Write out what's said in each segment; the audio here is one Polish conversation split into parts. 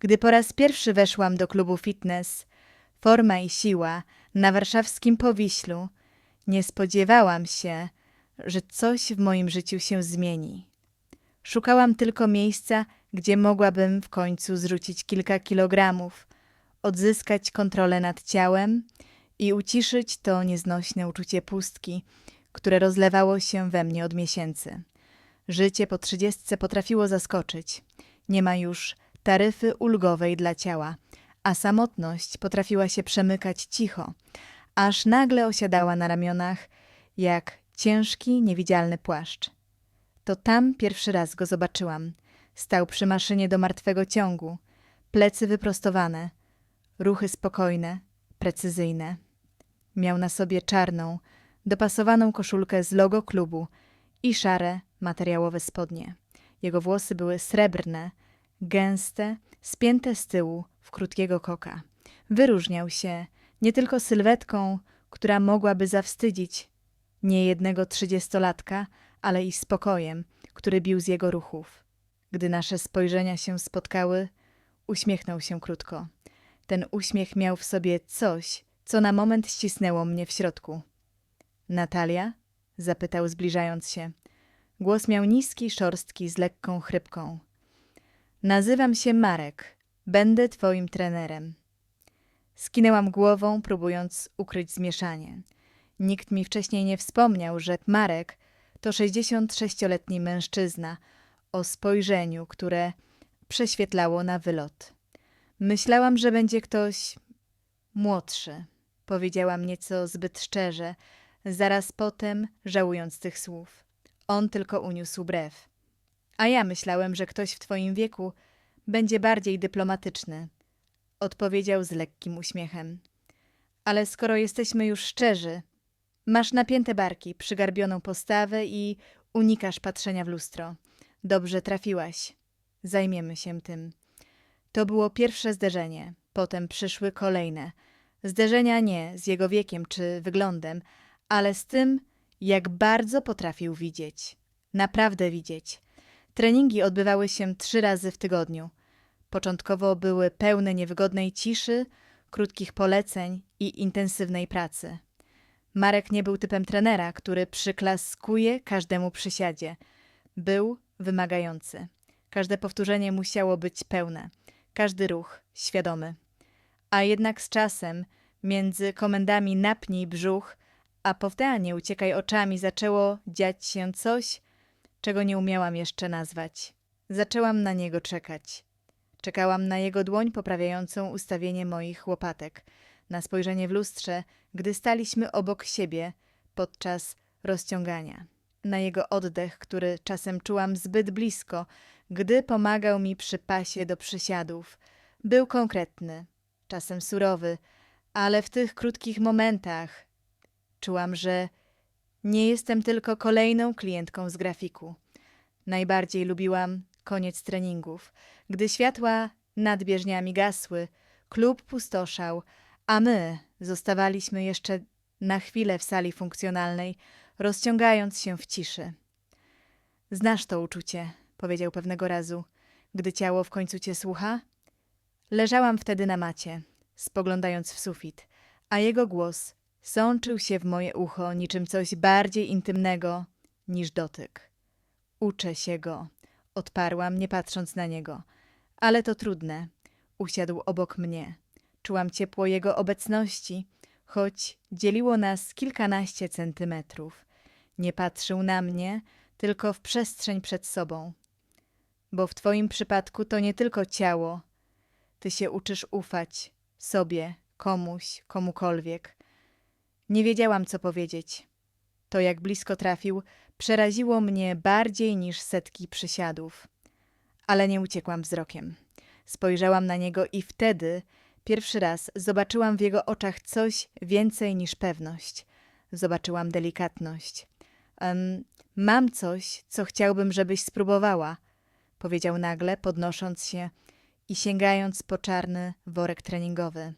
Gdy po raz pierwszy weszłam do klubu fitness, forma i siła na warszawskim Powiślu, nie spodziewałam się, że coś w moim życiu się zmieni. Szukałam tylko miejsca, gdzie mogłabym w końcu zrzucić kilka kilogramów, odzyskać kontrolę nad ciałem i uciszyć to nieznośne uczucie pustki, które rozlewało się we mnie od miesięcy. Życie po trzydziestce potrafiło zaskoczyć. Nie ma już taryfy ulgowej dla ciała, a samotność potrafiła się przemykać cicho, aż nagle osiadała na ramionach jak ciężki, niewidzialny płaszcz. To tam pierwszy raz go zobaczyłam. Stał przy maszynie do martwego ciągu, plecy wyprostowane, ruchy spokojne, precyzyjne. Miał na sobie czarną, dopasowaną koszulkę z logo klubu i szare, materiałowe spodnie. Jego włosy były srebrne, gęste, spięte z tyłu w krótkiego koka. Wyróżniał się nie tylko sylwetką, która mogłaby zawstydzić niejednego trzydziestolatka, ale i spokojem, który bił z jego ruchów. Gdy nasze spojrzenia się spotkały, uśmiechnął się krótko. Ten uśmiech miał w sobie coś, co na moment ścisnęło mnie w środku. Natalia? zapytał, zbliżając się. Głos miał niski, szorstki, z lekką chrypką. Nazywam się Marek. Będę twoim trenerem. Skinęłam głową, próbując ukryć zmieszanie. Nikt mi wcześniej nie wspomniał, że Marek to 66-letni mężczyzna o spojrzeniu, które prześwietlało na wylot. Myślałam, że będzie ktoś młodszy. Powiedziałam nieco zbyt szczerze, zaraz potem żałując tych słów. On tylko uniósł brew. A ja myślałem, że ktoś w twoim wieku będzie bardziej dyplomatyczny. Odpowiedział z lekkim uśmiechem. Ale skoro jesteśmy już szczerzy, masz napięte barki, przygarbioną postawę i unikasz patrzenia w lustro. Dobrze trafiłaś. Zajmiemy się tym. To było pierwsze zderzenie, potem przyszły kolejne. Zderzenia nie z jego wiekiem czy wyglądem, ale z tym, jak bardzo potrafił widzieć. Naprawdę widzieć. Treningi odbywały się trzy razy w tygodniu. Początkowo były pełne niewygodnej ciszy, krótkich poleceń i intensywnej pracy. Marek nie był typem trenera, który przyklaskuje każdemu przysiadzie. Był wymagający. Każde powtórzenie musiało być pełne, każdy ruch świadomy. A jednak z czasem, między komendami napnij brzuch, a powtanie uciekaj oczami, zaczęło dziać się coś, czego nie umiałam jeszcze nazwać. Zaczęłam na niego czekać. Czekałam na jego dłoń poprawiającą ustawienie moich łopatek, na spojrzenie w lustrze, gdy staliśmy obok siebie podczas rozciągania, na jego oddech, który czasem czułam zbyt blisko, gdy pomagał mi przy pasie do przysiadów. Był konkretny, czasem surowy, ale w tych krótkich momentach czułam, że nie jestem tylko kolejną klientką z grafiku. Najbardziej lubiłam koniec treningów, gdy światła nad bieżniami gasły, klub pustoszał, a my zostawaliśmy jeszcze na chwilę w sali funkcjonalnej, rozciągając się w ciszy. Znasz to uczucie, powiedział pewnego razu, gdy ciało w końcu cię słucha? Leżałam wtedy na macie, spoglądając w sufit, a jego głos sączył się w moje ucho niczym coś bardziej intymnego niż dotyk. Uczę się go, odparłam, nie patrząc na niego. Ale to trudne. Usiadł obok mnie. Czułam ciepło jego obecności, choć dzieliło nas kilkanaście centymetrów. Nie patrzył na mnie, tylko w przestrzeń przed sobą. Bo w twoim przypadku to nie tylko ciało. Ty się uczysz ufać sobie, komuś, komukolwiek. Nie wiedziałam, co powiedzieć. To, jak blisko trafił, przeraziło mnie bardziej niż setki przysiadów. Ale nie uciekłam wzrokiem. Spojrzałam na niego i wtedy pierwszy raz zobaczyłam w jego oczach coś więcej niż pewność. Zobaczyłam delikatność. Um, mam coś, co chciałbym, żebyś spróbowała, powiedział nagle, podnosząc się i sięgając po czarny worek treningowy.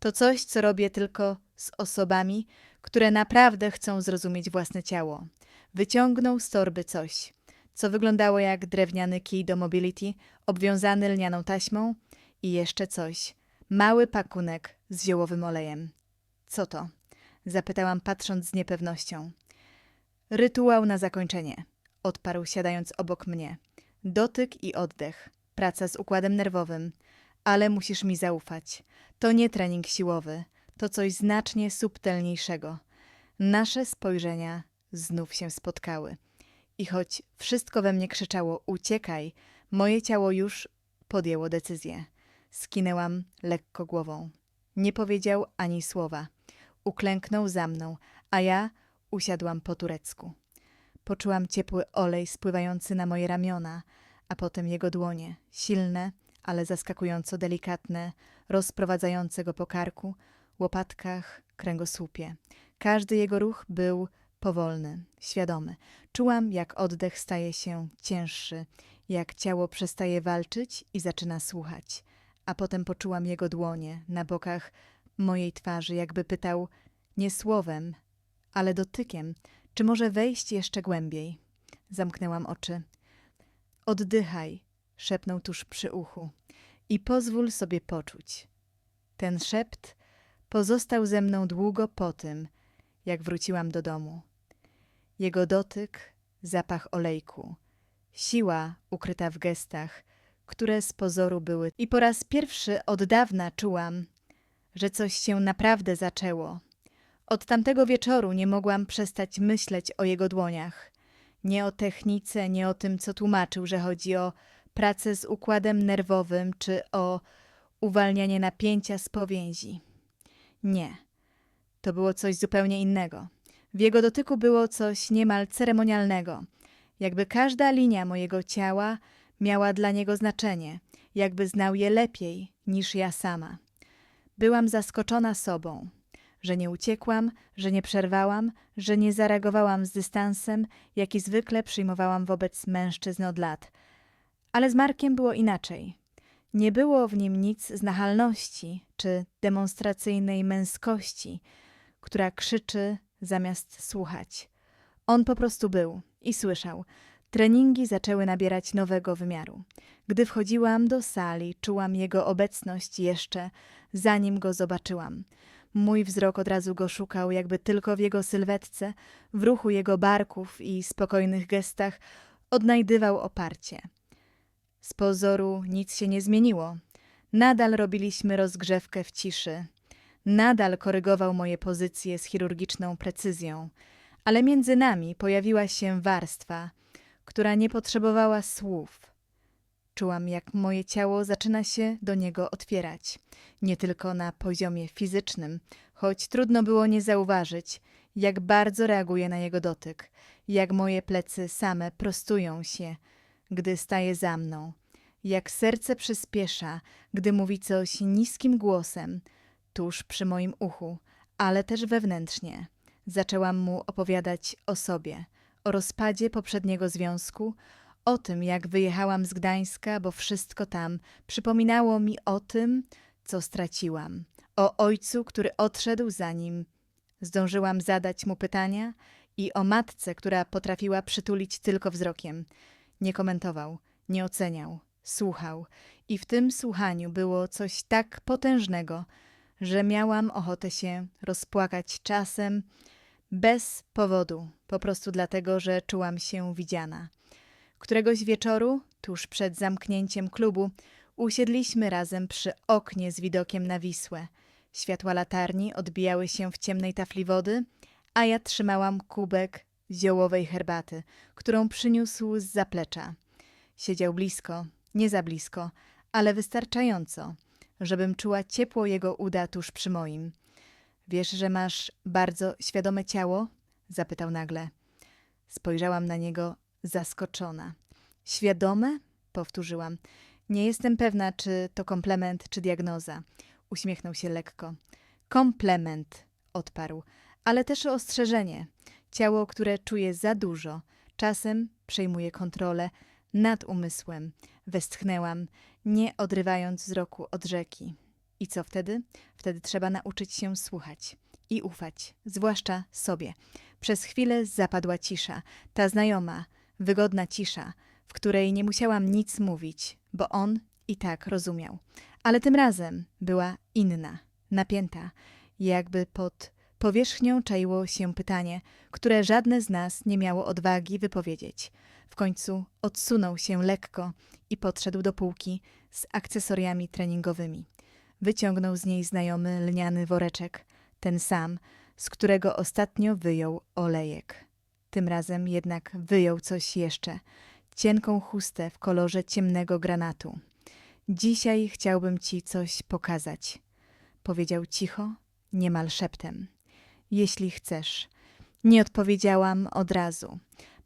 To coś, co robię tylko z osobami, które naprawdę chcą zrozumieć własne ciało. Wyciągnął z torby coś, co wyglądało jak drewniany kij do mobility, obwiązany lnianą taśmą I jeszcze coś. Mały pakunek z ziołowym olejem. Co to? Zapytałam, patrząc z niepewnością. Rytuał na zakończenie, odparł siadając obok mnie. Dotyk i oddech, praca z układem nerwowym, ale musisz mi zaufać. To nie trening siłowy, to coś znacznie subtelniejszego. Nasze spojrzenia znów się spotkały. I choć wszystko we mnie krzyczało uciekaj, moje ciało już podjęło decyzję. Skinęłam lekko głową. Nie powiedział ani słowa. Uklęknął za mną, a ja usiadłam po turecku. Poczułam ciepły olej spływający na moje ramiona, a potem jego dłonie, silne, ale zaskakująco delikatne, rozprowadzające go po karku, łopatkach, kręgosłupie. Każdy jego ruch był powolny, świadomy. Czułam, jak oddech staje się cięższy, jak ciało przestaje walczyć i zaczyna słuchać. A potem poczułam jego dłonie na bokach mojej twarzy, jakby pytał nie słowem, ale dotykiem, czy może wejść jeszcze głębiej. Zamknęłam oczy. Oddychaj, szepnął tuż przy uchu, i pozwól sobie poczuć. Ten szept pozostał ze mną długo po tym, jak wróciłam do domu. Jego dotyk, zapach olejku, siła ukryta w gestach, które z pozoru były. I po raz pierwszy od dawna czułam, że coś się naprawdę zaczęło. Od tamtego wieczoru nie mogłam przestać myśleć o jego dłoniach. Nie o technice, nie o tym, co tłumaczył, że chodzi o pracę z układem nerwowym czy o uwalnianie napięcia z powięzi. Nie. To było coś zupełnie innego. W jego dotyku było coś niemal ceremonialnego, jakby każda linia mojego ciała miała dla niego znaczenie, jakby znał je lepiej niż ja sama. Byłam zaskoczona sobą, że nie uciekłam, że nie przerwałam, że nie zareagowałam z dystansem, jaki zwykle przyjmowałam wobec mężczyzn od lat. Ale z Markiem było inaczej. Nie było w nim nic z nachalności czy demonstracyjnej męskości, która krzyczy zamiast słuchać. On po prostu był i słyszał. Treningi zaczęły nabierać nowego wymiaru. Gdy wchodziłam do sali, czułam jego obecność jeszcze, zanim go zobaczyłam. Mój wzrok od razu go szukał, jakby tylko w jego sylwetce, w ruchu jego barków i spokojnych gestach odnajdywał oparcie. Z pozoru nic się nie zmieniło. Nadal robiliśmy rozgrzewkę w ciszy. Nadal korygował moje pozycje z chirurgiczną precyzją, ale między nami pojawiła się warstwa, która nie potrzebowała słów. Czułam, jak moje ciało zaczyna się do niego otwierać, nie tylko na poziomie fizycznym, choć trudno było nie zauważyć, jak bardzo reaguję na jego dotyk, jak moje plecy same prostują się, gdy staje za mną, jak serce przyspiesza, gdy mówi coś niskim głosem, tuż przy moim uchu, ale też wewnętrznie. Zaczęłam mu opowiadać o sobie, o rozpadzie poprzedniego związku, o tym, jak wyjechałam z Gdańska, bo wszystko tam przypominało mi o tym, co straciłam, o ojcu, który odszedł zanim zdążyłam zadać mu pytania i o matce, która potrafiła przytulić tylko wzrokiem. Nie komentował, nie oceniał, słuchał i w tym słuchaniu było coś tak potężnego, że miałam ochotę się rozpłakać czasem bez powodu, po prostu dlatego, że czułam się widziana. Któregoś wieczoru, tuż przed zamknięciem klubu, usiedliśmy razem przy oknie z widokiem na Wisłę. Światła latarni odbijały się w ciemnej tafli wody, a ja trzymałam kubek ziołowej herbaty, którą przyniósł z zaplecza. Siedział blisko, nie za blisko, ale wystarczająco, żebym czuła ciepło jego uda tuż przy moim. Wiesz, że masz bardzo świadome ciało? zapytał nagle. Spojrzałam na niego zaskoczona. Świadome? powtórzyłam. Nie jestem pewna, czy to komplement, czy diagnoza. Uśmiechnął się lekko. Komplement, odparł, ale też ostrzeżenie. Ciało, które czuje za dużo, czasem przejmuje kontrolę nad umysłem. Westchnęłam, nie odrywając wzroku od rzeki. I co wtedy? Wtedy trzeba nauczyć się słuchać i ufać, zwłaszcza sobie. Przez chwilę zapadła cisza, ta znajoma, wygodna cisza, w której nie musiałam nic mówić, bo on I tak rozumiał. Ale tym razem była inna, napięta, jakby pod powierzchnią czaiło się pytanie, które żadne z nas nie miało odwagi wypowiedzieć. W końcu odsunął się lekko i podszedł do półki z akcesoriami treningowymi. Wyciągnął z niej znajomy lniany woreczek, ten sam, z którego ostatnio wyjął olejek. Tym razem jednak wyjął coś jeszcze cienką chustę w kolorze ciemnego granatu. Dzisiaj chciałbym ci coś pokazać, powiedział cicho, niemal szeptem. Jeśli chcesz. Nie odpowiedziałam od razu.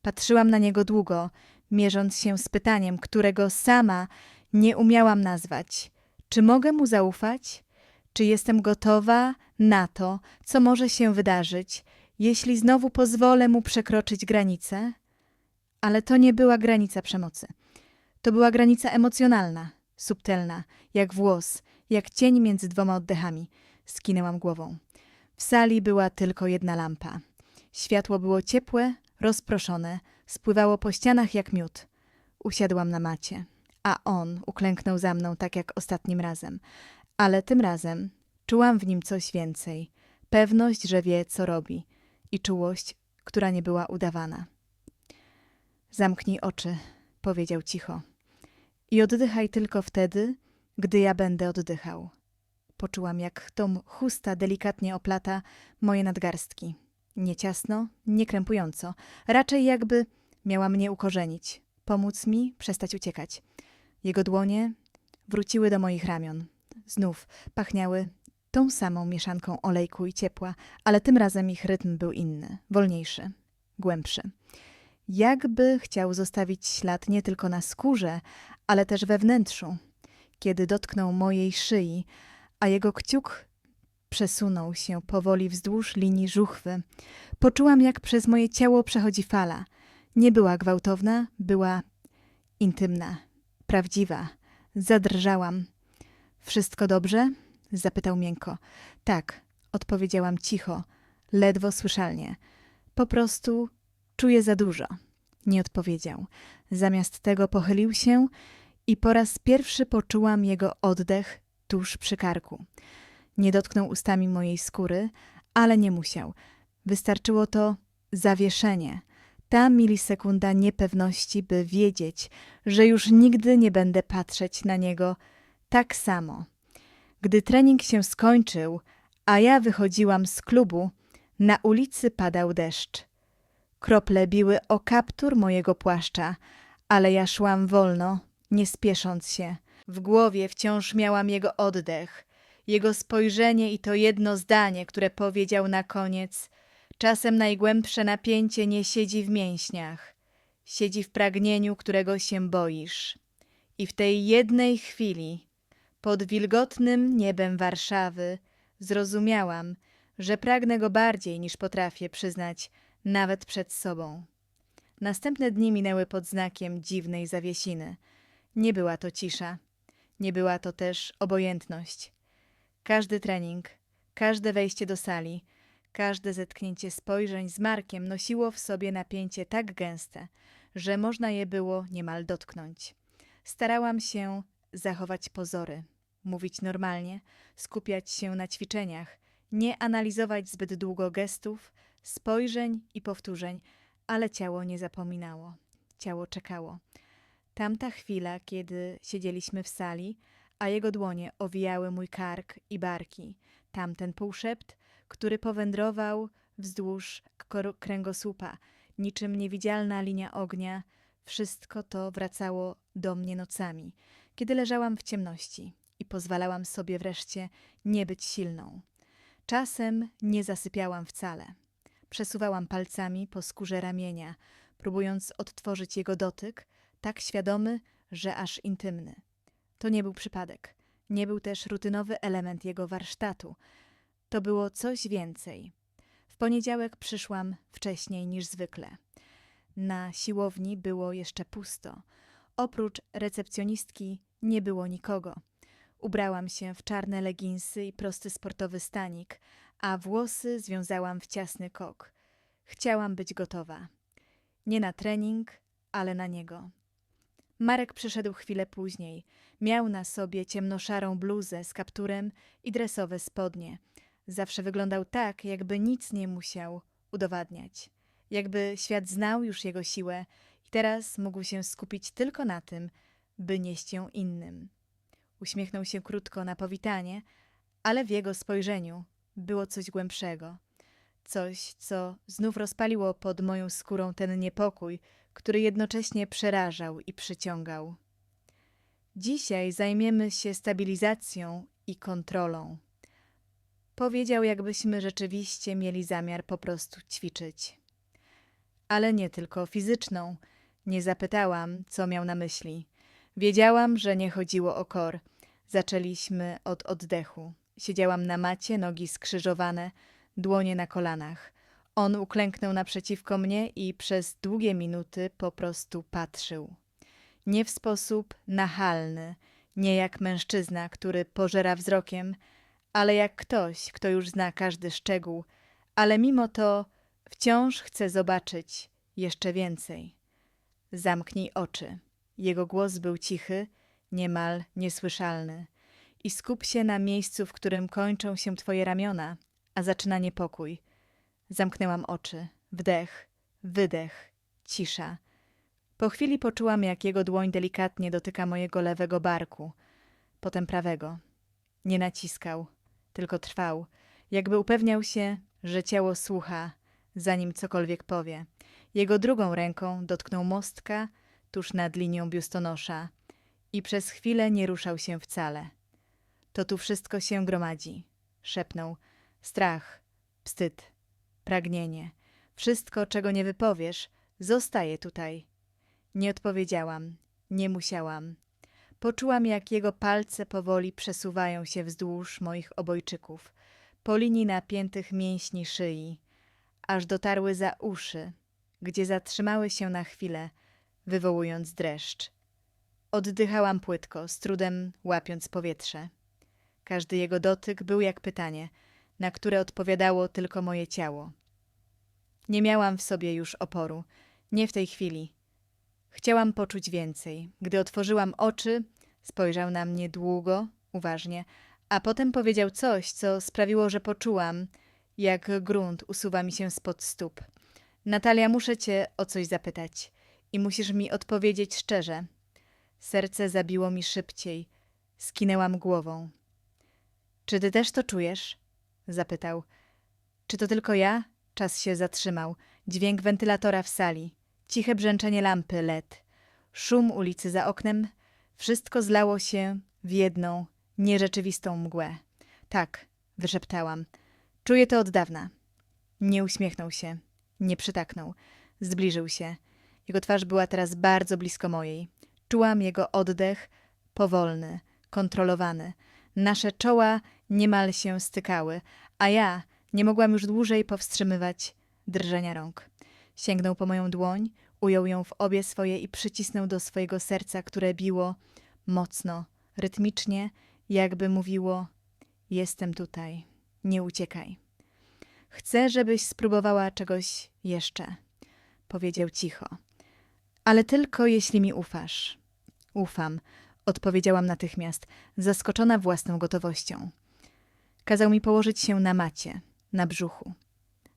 Patrzyłam na niego długo, mierząc się z pytaniem, którego sama nie umiałam nazwać. Czy mogę mu zaufać? Czy jestem gotowa na to, co może się wydarzyć, jeśli znowu pozwolę mu przekroczyć granicę? Ale to nie była granica przemocy. To była granica emocjonalna, subtelna, jak włos, jak cień między dwoma oddechami. Skinęłam głową. W sali była tylko jedna lampa. Światło było ciepłe, rozproszone, spływało po ścianach jak miód. Usiadłam na macie, a on uklęknął za mną tak jak ostatnim razem. Ale tym razem czułam w nim coś więcej. Pewność, że wie, co robi i czułość, która nie była udawana. Zamknij oczy, powiedział cicho. I oddychaj tylko wtedy, gdy ja będę oddychał. Poczułam, jak tom chusta delikatnie oplata moje nadgarstki. Nie ciasno, nie krępująco, raczej jakby miała mnie ukorzenić, pomóc mi przestać uciekać. Jego dłonie wróciły do moich ramion. Znów pachniały tą samą mieszanką olejku i ciepła, ale tym razem ich rytm był inny, wolniejszy, głębszy. Jakby chciał zostawić ślad nie tylko na skórze, ale też we wnętrzu. Kiedy dotknął mojej szyi, a jego kciuk przesunął się powoli wzdłuż linii żuchwy, poczułam, jak przez moje ciało przechodzi fala. Nie była gwałtowna, była intymna, prawdziwa. Zadrżałam. Wszystko dobrze? zapytał miękko. Tak, odpowiedziałam cicho, ledwo słyszalnie. Po prostu czuję za dużo. Nie odpowiedział. Zamiast tego pochylił się i po raz pierwszy poczułam jego oddech tuż przy karku. Nie dotknął ustami mojej skóry, ale nie musiał. Wystarczyło to zawieszenie, ta milisekunda niepewności, by wiedzieć, że już nigdy nie będę patrzeć na niego tak samo. Gdy trening się skończył, a ja wychodziłam z klubu, na ulicy padał deszcz. Krople biły o kaptur mojego płaszcza, ale ja szłam wolno, nie spiesząc się. W głowie wciąż miałam jego oddech, jego spojrzenie i to jedno zdanie, które powiedział na koniec. Czasem najgłębsze napięcie nie siedzi w mięśniach, siedzi w pragnieniu, którego się boisz. I w tej jednej chwili, pod wilgotnym niebem Warszawy, zrozumiałam, że pragnę go bardziej niż potrafię przyznać nawet przed sobą. Następne dni minęły pod znakiem dziwnej zawiesiny. Nie była to cisza, nie była to też obojętność. Każdy trening, każde wejście do sali, każde zetknięcie spojrzeń z Markiem nosiło w sobie napięcie tak gęste, że można je było niemal dotknąć. Starałam się zachować pozory, mówić normalnie, skupiać się na ćwiczeniach, nie analizować zbyt długo gestów, spojrzeń i powtórzeń, ale ciało nie zapominało. Ciało czekało. Tamta chwila, kiedy siedzieliśmy w sali, a jego dłonie owijały mój kark i barki. Tamten półszept, który powędrował wzdłuż kręgosłupa, niczym niewidzialna linia ognia, wszystko to wracało do mnie nocami, kiedy leżałam w ciemności i pozwalałam sobie wreszcie nie być silną. Czasem nie zasypiałam wcale. Przesuwałam palcami po skórze ramienia, próbując odtworzyć jego dotyk, tak świadomy, że aż intymny. To nie był przypadek. Nie był też rutynowy element jego warsztatu. To było coś więcej. W poniedziałek przyszłam wcześniej niż zwykle. Na siłowni było jeszcze pusto. Oprócz recepcjonistki nie było nikogo. Ubrałam się w czarne leginsy i prosty sportowy stanik, a włosy związałam w ciasny kok. Chciałam być gotowa. Nie na trening, ale na niego. Marek przyszedł chwilę później. Miał na sobie ciemnoszarą bluzę z kapturem i dresowe spodnie. Zawsze wyglądał tak, jakby nic nie musiał udowadniać. Jakby świat znał już jego siłę i teraz mógł się skupić tylko na tym, by nieść ją innym. Uśmiechnął się krótko na powitanie, ale w jego spojrzeniu było coś głębszego. Coś, co znów rozpaliło pod moją skórą ten niepokój, który jednocześnie przerażał i przyciągał. Dzisiaj zajmiemy się stabilizacją i kontrolą. Powiedział, jakbyśmy rzeczywiście mieli zamiar po prostu ćwiczyć. Ale nie tylko fizyczną. Nie zapytałam, co miał na myśli. Wiedziałam, że nie chodziło o kor. Zaczęliśmy od oddechu. Siedziałam na macie, nogi skrzyżowane, dłonie na kolanach. On uklęknął naprzeciwko mnie i przez długie minuty po prostu patrzył. Nie w sposób nachalny, nie jak mężczyzna, który pożera wzrokiem, ale jak ktoś, kto już zna każdy szczegół, ale mimo to wciąż chce zobaczyć jeszcze więcej. Zamknij oczy. Jego głos był cichy, niemal niesłyszalny. I skup się na miejscu, w którym kończą się twoje ramiona, a zaczyna niepokój. Zamknęłam oczy. Wdech, wydech, cisza. Po chwili poczułam, jak jego dłoń delikatnie dotyka mojego lewego barku, potem prawego. Nie naciskał, tylko trwał, jakby upewniał się, że ciało słucha, zanim cokolwiek powie. Jego drugą ręką dotknął mostka tuż nad linią biustonosza i przez chwilę nie ruszał się wcale. To tu wszystko się gromadzi, szepnął. Strach, wstyd, pragnienie. Wszystko, czego nie wypowiesz, zostaje tutaj. Nie odpowiedziałam, nie musiałam. Poczułam, jak jego palce powoli przesuwają się wzdłuż moich obojczyków, po linii napiętych mięśni szyi, aż dotarły za uszy, gdzie zatrzymały się na chwilę, wywołując dreszcz. Oddychałam płytko, z trudem łapiąc powietrze. Każdy jego dotyk był jak pytanie, na które odpowiadało tylko moje ciało. Nie miałam w sobie już oporu, nie w tej chwili. Chciałam poczuć więcej. Gdy otworzyłam oczy, spojrzał na mnie długo, uważnie, a potem powiedział coś, co sprawiło, że poczułam, jak grunt usuwa mi się spod stóp. Natalia, muszę cię o coś zapytać i musisz mi odpowiedzieć szczerze. Serce zabiło mi szybciej. Skinęłam głową. Czy ty też to czujesz? Zapytał. Czy to tylko ja? Czas się zatrzymał. Dźwięk wentylatora w sali. Ciche brzęczenie lampy LED. Szum ulicy za oknem. Wszystko zlało się w jedną, nierzeczywistą mgłę. Tak, wyszeptałam. Czuję to od dawna. Nie uśmiechnął się. Nie przytaknął. Zbliżył się. Jego twarz była teraz bardzo blisko mojej. Czułam jego oddech, powolny, kontrolowany. Nasze czoła niemal się stykały, a ja nie mogłam już dłużej powstrzymywać drżenia rąk. Sięgnął po moją dłoń, ujął ją w obie swoje i przycisnął do swojego serca, które biło mocno, rytmicznie, jakby mówiło: Jestem tutaj, nie uciekaj. Chcę, żebyś spróbowała czegoś jeszcze, powiedział cicho. Ale tylko jeśli mi ufasz. Ufam, odpowiedziałam natychmiast, zaskoczona własną gotowością. Kazał mi położyć się na macie, na brzuchu.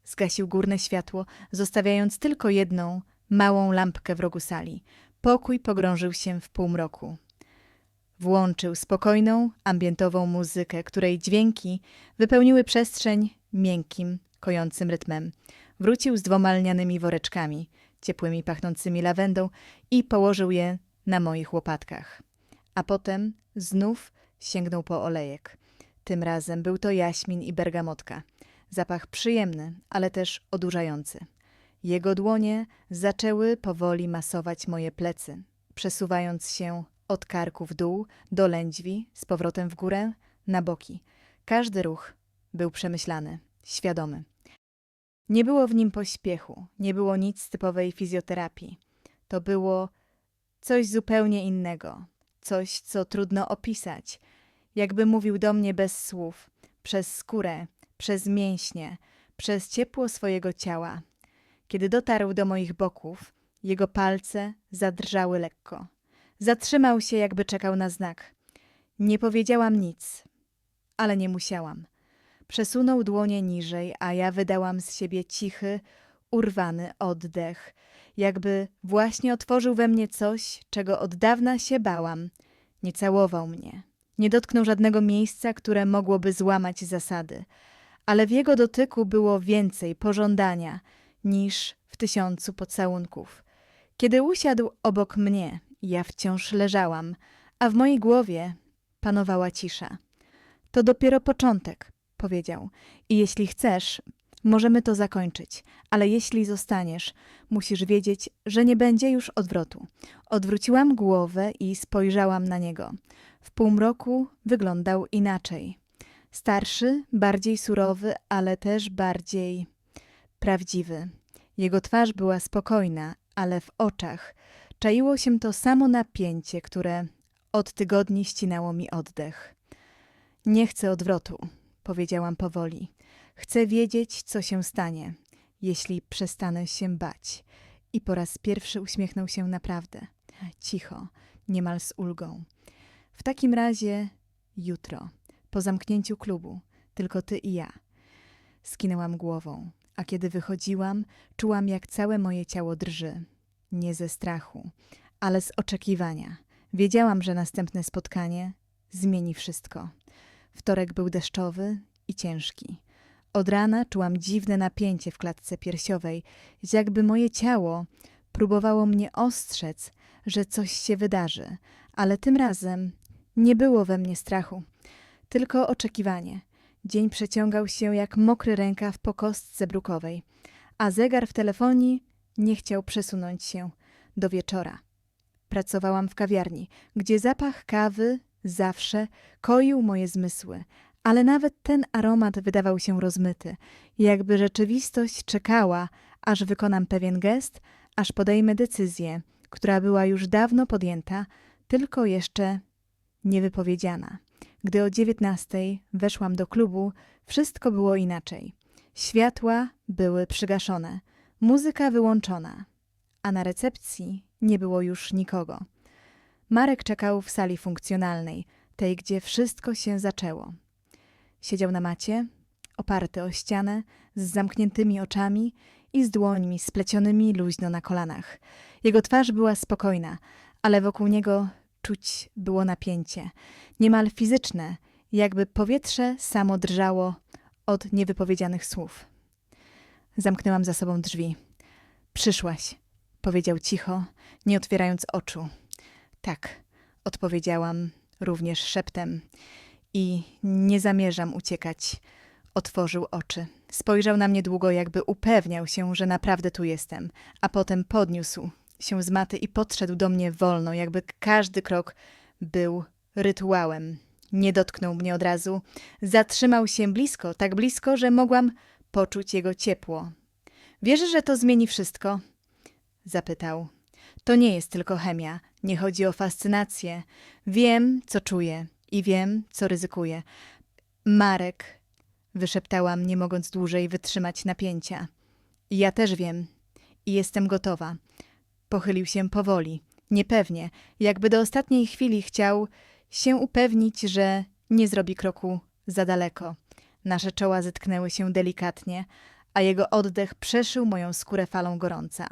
Zgasił górne światło, zostawiając tylko jedną, małą lampkę w rogu sali. Pokój pogrążył się w półmroku. Włączył spokojną, ambientową muzykę, której dźwięki wypełniły przestrzeń miękkim, kojącym rytmem. Wrócił z dwoma lnianymi woreczkami, ciepłymi pachnącymi lawendą i położył je na moich łopatkach. A potem znów sięgnął po olejek. Tym razem był to jaśmin i bergamotka. Zapach przyjemny, ale też odurzający. Jego dłonie zaczęły powoli masować moje plecy, przesuwając się od karku w dół, do lędźwi, z powrotem w górę, na boki. Każdy ruch był przemyślany, świadomy. Nie było w nim pośpiechu, nie było nic z typowej fizjoterapii. To było coś zupełnie innego, coś, co trudno opisać. Jakby mówił do mnie bez słów, przez skórę, przez mięśnie, przez ciepło swojego ciała. Kiedy dotarł do moich boków, jego palce zadrżały lekko. Zatrzymał się, jakby czekał na znak. Nie powiedziałam nic, ale nie musiałam. Przesunął dłonie niżej, a ja wydałam z siebie cichy, urwany oddech, jakby właśnie otworzył we mnie coś, czego od dawna się bałam. Nie całował mnie. Nie dotknął żadnego miejsca, które mogłoby złamać zasady, ale w jego dotyku było więcej pożądania niż w tysiącu pocałunków. Kiedy usiadł obok mnie, ja wciąż leżałam, a w mojej głowie panowała cisza. To dopiero początek, powiedział. I jeśli chcesz, możemy to zakończyć, ale jeśli zostaniesz, musisz wiedzieć, że nie będzie już odwrotu. Odwróciłam głowę i spojrzałam na niego. W półmroku wyglądał inaczej. Starszy, bardziej surowy, ale też bardziej prawdziwy. Jego twarz była spokojna, ale w oczach czaiło się to samo napięcie, które od tygodni ścinało mi oddech. Nie chcę odwrotu, powiedziałam powoli. Chcę wiedzieć, co się stanie, jeśli przestanę się bać. I po raz pierwszy uśmiechnął się naprawdę. Cicho, niemal z ulgą. W takim razie jutro, po zamknięciu klubu, tylko ty i ja. Skinęłam głową, a kiedy wychodziłam, czułam, jak całe moje ciało drży. Nie ze strachu, ale z oczekiwania. Wiedziałam, że następne spotkanie zmieni wszystko. Wtorek był deszczowy i ciężki. Od rana czułam dziwne napięcie w klatce piersiowej, jakby moje ciało próbowało mnie ostrzec, że coś się wydarzy, ale tym razem nie było we mnie strachu, tylko oczekiwanie. Dzień przeciągał się jak mokry rękaw po kostce brukowej, a zegar w telefonii nie chciał przesunąć się do wieczora. Pracowałam w kawiarni, gdzie zapach kawy zawsze koił moje zmysły, ale nawet ten aromat wydawał się rozmyty, jakby rzeczywistość czekała, aż wykonam pewien gest, aż podejmę decyzję, która była już dawno podjęta, tylko jeszcze niewypowiedziana. Gdy o dziewiętnastej weszłam do klubu, wszystko było inaczej. Światła były przygaszone, muzyka wyłączona, a na recepcji nie było już nikogo. Marek czekał w sali funkcjonalnej, tej, gdzie wszystko się zaczęło. Siedział na macie, oparty o ścianę, z zamkniętymi oczami i z dłońmi splecionymi luźno na kolanach. Jego twarz była spokojna, ale wokół niego czuć było napięcie, niemal fizyczne, jakby powietrze samo drżało od niewypowiedzianych słów. Zamknęłam za sobą drzwi. Przyszłaś, powiedział cicho, nie otwierając oczu. Tak, odpowiedziałam również szeptem. I nie zamierzam uciekać. Otworzył oczy. Spojrzał na mnie długo, jakby upewniał się, że naprawdę tu jestem, a potem podniósł się z maty i podszedł do mnie wolno, jakby każdy krok był rytuałem. Nie dotknął mnie od razu. Zatrzymał się blisko, tak blisko, że mogłam poczuć jego ciepło. Wierzy, że to zmieni wszystko? Zapytał. To nie jest tylko chemia, nie chodzi o fascynację. Wiem, co czuję i wiem, co ryzykuję. Marek, wyszeptałam, nie mogąc dłużej wytrzymać napięcia. Ja też wiem i jestem gotowa. Pochylił się powoli, niepewnie, jakby do ostatniej chwili chciał się upewnić, że nie zrobi kroku za daleko. Nasze czoła zetknęły się delikatnie, a jego oddech przeszył moją skórę falą gorąca.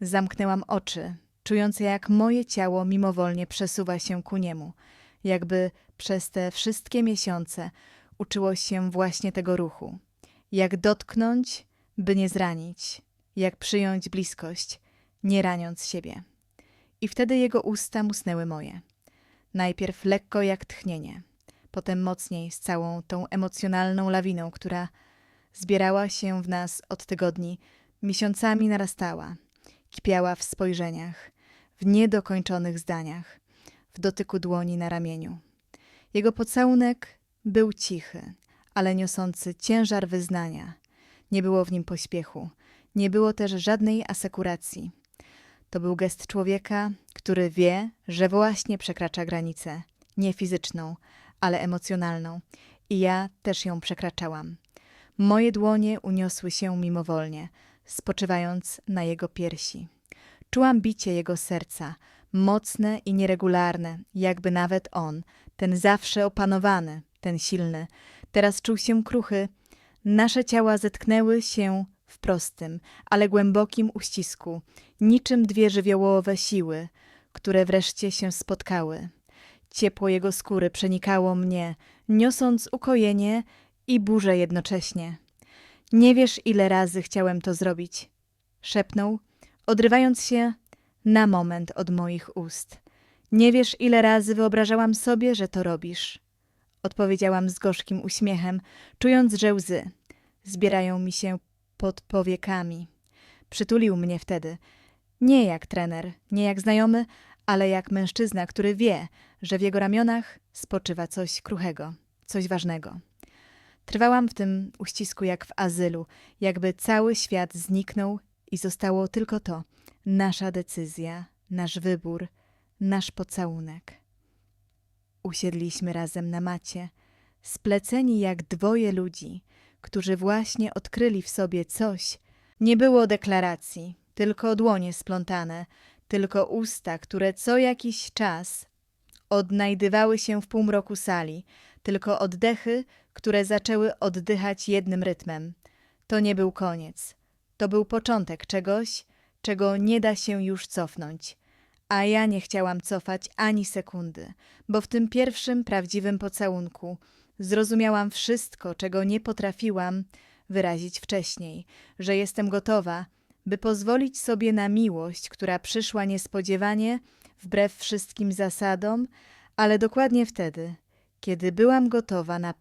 Zamknęłam oczy, czując jak moje ciało mimowolnie przesuwa się ku niemu, jakby przez te wszystkie miesiące uczyło się właśnie tego ruchu. Jak dotknąć, by nie zranić, jak przyjąć bliskość, nie raniąc siebie. I wtedy jego usta musnęły moje. Najpierw lekko jak tchnienie, potem mocniej z całą tą emocjonalną lawiną, która zbierała się w nas od tygodni, miesiącami narastała, kipiała w spojrzeniach, w niedokończonych zdaniach, w dotyku dłoni na ramieniu. Jego pocałunek był cichy, ale niosący ciężar wyznania. Nie było w nim pośpiechu, nie było też żadnej asekuracji. To był gest człowieka, który wie, że właśnie przekracza granicę, nie fizyczną, ale emocjonalną, i ja też ją przekraczałam. Moje dłonie uniosły się mimowolnie, spoczywając na jego piersi. Czułam bicie jego serca, mocne i nieregularne, jakby nawet on, ten zawsze opanowany, ten silny, teraz czuł się kruchy. Nasze ciała zetknęły się w prostym, ale głębokim uścisku, niczym dwie żywiołowe siły, które wreszcie się spotkały. Ciepło jego skóry przenikało mnie, niosąc ukojenie i burzę jednocześnie. Nie wiesz, ile razy chciałem to zrobić, szepnął, odrywając się na moment od moich ust. Nie wiesz, ile razy wyobrażałam sobie, że to robisz. Odpowiedziałam z gorzkim uśmiechem, czując, że łzy zbierają mi się pod powiekami. Przytulił mnie wtedy. Nie jak trener, nie jak znajomy, ale jak mężczyzna, który wie, że w jego ramionach spoczywa coś kruchego, coś ważnego. Trwałam w tym uścisku jak w azylu, jakby cały świat zniknął i zostało tylko to nasza decyzja, nasz wybór, nasz pocałunek. Usiedliśmy razem na macie, spleceni jak dwoje ludzi, którzy właśnie odkryli w sobie coś. Nie było deklaracji, tylko dłonie splątane, tylko usta, które co jakiś czas odnajdywały się w półmroku sali, tylko oddechy, które zaczęły oddychać jednym rytmem. To nie był koniec. To był początek czegoś, czego nie da się już cofnąć. A ja nie chciałam cofać ani sekundy, bo w tym pierwszym prawdziwym pocałunku zrozumiałam wszystko, czego nie potrafiłam wyrazić wcześniej, że jestem gotowa, by pozwolić sobie na miłość, która przyszła niespodziewanie, wbrew wszystkim zasadom, ale dokładnie wtedy, kiedy byłam gotowa na